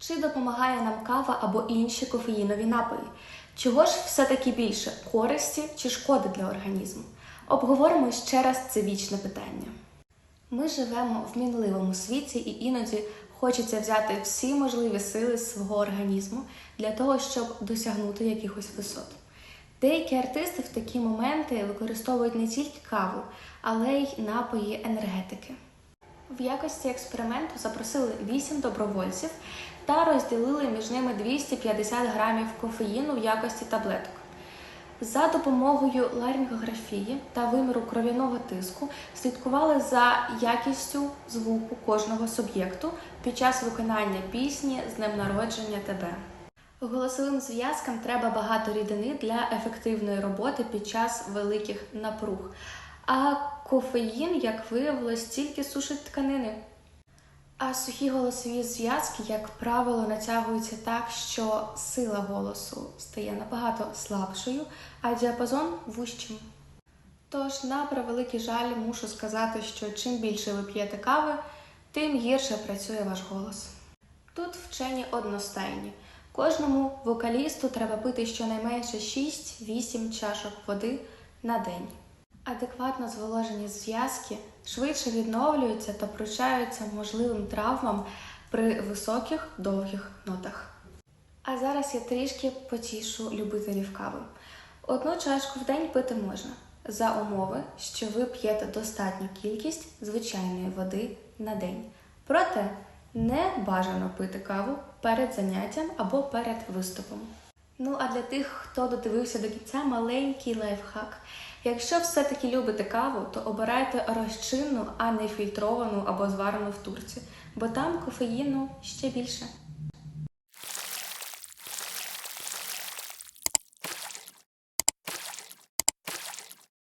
Чи допомагає нам кава або інші кофеїнові напої? Чого ж все-таки більше користі чи шкоди для організму? Обговоримо ще раз це вічне питання. Ми живемо в мінливому світі і іноді хочеться взяти всі можливі сили свого організму для того, щоб досягнути якихось висот. Деякі артисти в такі моменти використовують не тільки каву, але й напої енергетики. В якості експерименту запросили 8 добровольців та розділили між ними 250 грамів кофеїну в якості таблеток. За допомогою ларингографії та виміру кров'яного тиску слідкували за якістю звуку кожного суб'єкту під час виконання пісні з днем народження тебе. Голосовим зв'язкам треба багато рідини для ефективної роботи під час великих напруг. А кофеїн, як виявилось, тільки сушить тканини. А сухі голосові зв'язки, як правило, натягуються так, що сила голосу стає набагато слабшою, а діапазон вущим. Тож, на превеликий жаль, мушу сказати, що чим більше ви п'єте кави, тим гірше працює ваш голос. Тут вчені одностайні. Кожному вокалісту треба пити щонайменше 6-8 чашок води на день. Адекватно зволожені зв'язки швидше відновлюються та пручаються можливим травмам при високих довгих нотах. А зараз я трішки потішу любителів кави. Одну чашку в день пити можна за умови, що ви п'єте достатню кількість звичайної води на день. Проте не бажано пити каву перед заняттям або перед виступом. Ну а для тих, хто додивився до кінця, маленький лайфхак. Якщо все-таки любите каву, то обирайте розчинну, а не фільтровану або зварену в турці, бо там кофеїну ще більше.